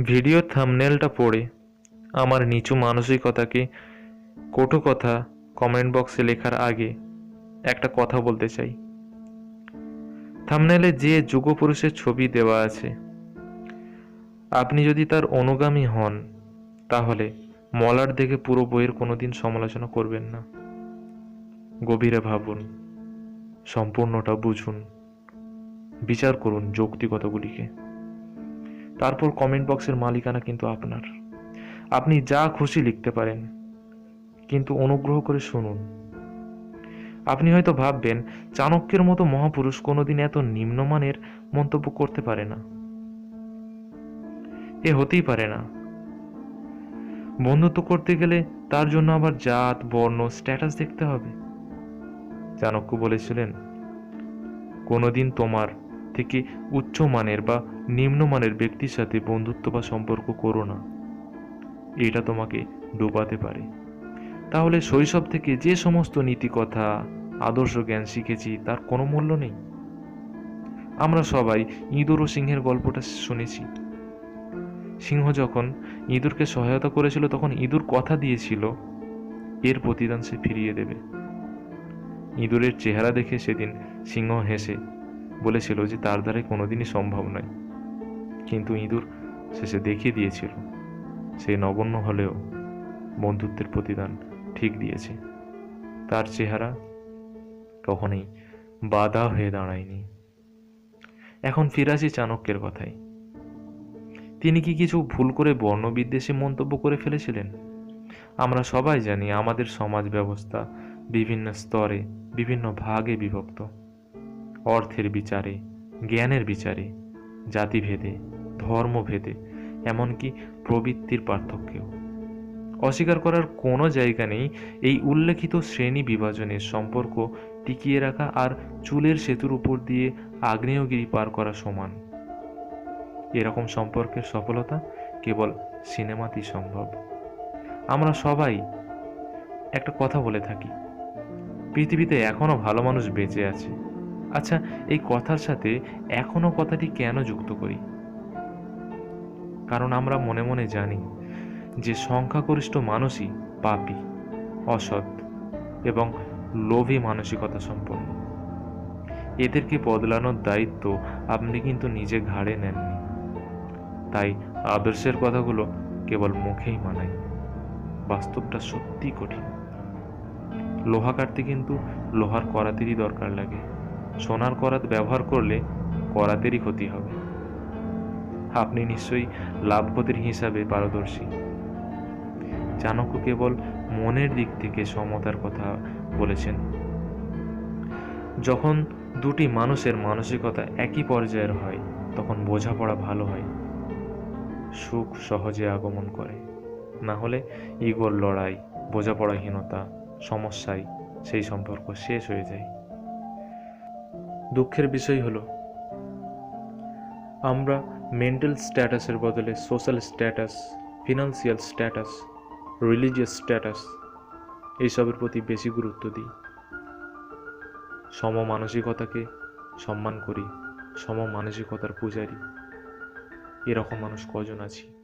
ভিডিওর থামনেলটা পড়ে। আমার নিচু মানসিকতাকে কটু কথা কমেন্ট বক্সে লেখার আগে একটা কথা বলতে চাই। থামনেলে যে যুগপুরুষের ছবি দেওয়া আছে, আপনি যদি তার অনুগামী হন, তাহলে মলার দেখে পুরো বইয়ের কোনোদিন সমালোচনা করবেন না। গভীরে ভাবুন, সম্পূর্ণটা বুঝুন। বিচার করুন যৌক্তিকতাগুলিকে। তারপর কমেন্ট বক্সের মালিকানা কিন্তু আপনার। আপনি যা খুশি লিখতে পারেন, কিন্তু অনুগ্রহ করে শুনুন। আপনি হয়তো ভাববেন, চাণক্যের মতো মহাপুরুষ কোনোদিন এত নিম্নমানের মন্তব্য করতে পারে না। এ হতেই পারে না। বন্ধুত্ব করতে গেলে তার জন্য আবার জাত, বর্ণ স্ট্যাটাস দেখতে হবে। চাণক্য বলেছিলেন, কোনোদিন তোমার থেকে উচ্চ মানের বা নিম্নমানের ব্যক্তির সাথে বন্ধুত্ব বা সম্পর্ক করো না। এটা তোমাকে ডোবাতে পারে। তাহলে শৈশব থেকে যে সমস্ত নীতি কথা আদর্শ জ্ঞান শিখেছি, তার কোনো মূল্য নেই? আমরা সবাই ইঁদুর ও সিংহের গল্পটা শুনেছি। সিংহ যখন ইঁদুরকে সহায়তা করেছিল, তখন ইঁদুর কথা দিয়েছিল, এর প্রতিদান সে ফিরিয়ে দেবে। ইঁদুরের চেহারা দেখে সেদিন সিংহ হেসে বলেছিল যে, তার দ্বারা কোনোদিনই সম্ভব নয়। কিন্তু ইঁদুর শেষে দেখিয়ে দিয়েছিল। সে নগণ্য হলেও বন্ধুত্বের প্রতিদান ঠিক দিয়েছে। তার চেহারা কখনোই বাধা হয়ে দাঁড়ায়নি। এখন ফিরাসি চাণক্যের কথায় তিনি কি কিছু ভুল করে বর্ণবিদ্বেষে মন্তব্য করে ফেলেছিলেন? আমরা সবাই জানি আমাদের সমাজ ব্যবস্থা বিভিন্ন স্তরে, বিভিন্ন ভাগে বিভক্ত। অর্থের বিচারে, জ্ঞানের বিচারে জাতিভেদে, ধর্মভেদে, এমনকি প্রবৃত্তির পার্থক্যেও। অস্বীকার করার কোনো জায়গা নেই এই উল্লেখিত শ্রেণি বিভাজনের সম্পর্ক টিকিয়ে রাখা আর চুলের সেতুর উপর দিয়ে আগ্নেয়গিরি পার করা সমান। এরকম সম্পর্কের সফলতা কেবল সিনেমাতেই সম্ভব। আমরা সবাই একটা কথা বলে থাকি, পৃথিবীতে এখনও ভালো মানুষ বেঁচে আছে। আচ্ছা এই কথার সাথে এখনও কথাটি কেন যুক্ত করি? কারণ আমরা মনে মনে জানি যে সংখ্যাগরিষ্ঠ মানুষই পাপি, অসৎ এবং লোভী মানসিকতা সম্পন্ন। এদেরকে বদলানোর দায়িত্ব আপনি কিন্তু নিজে ঘাড়ে নেননি। তাই আদর্শের কথাগুলো কেবল মুখেই মানায় বাস্তবটা সত্যি কঠিন। লোহা কাটতে কিন্তু লোহার করাতেরই দরকার লাগে। সোনার করাত ব্যবহার করলে করাতেরই ক্ষতি হবে। আপনি নিশ্চয়ই লাভ ক্ষতির হিসাবে পারদর্শী। চাণক্য কেবল মনের দিক থেকে সমতার কথা বলেছেন। যখন দুটি মানুষের মানসিকতা একই পর্যায়ের হয়, তখন বোঝাপড়া ভালো হয়। সুখ সহজে আগমন করে। না হলে ইগোর লড়াই, বোঝাপড়াহীনতা, সমস্যায় সেই সম্পর্ক শেষ হয়ে যায়। দুঃখের বিষয় হলো, আমরা মেন্টাল স্ট্যাটাসের বদলে social status financial status religious status এইসবের প্রতি বেশি গুরুত্ব দিই। সম মানসিকতাকে সম্মান করি সম মানসিকতার পূজারি। এরকম মানুষ কজন আছি?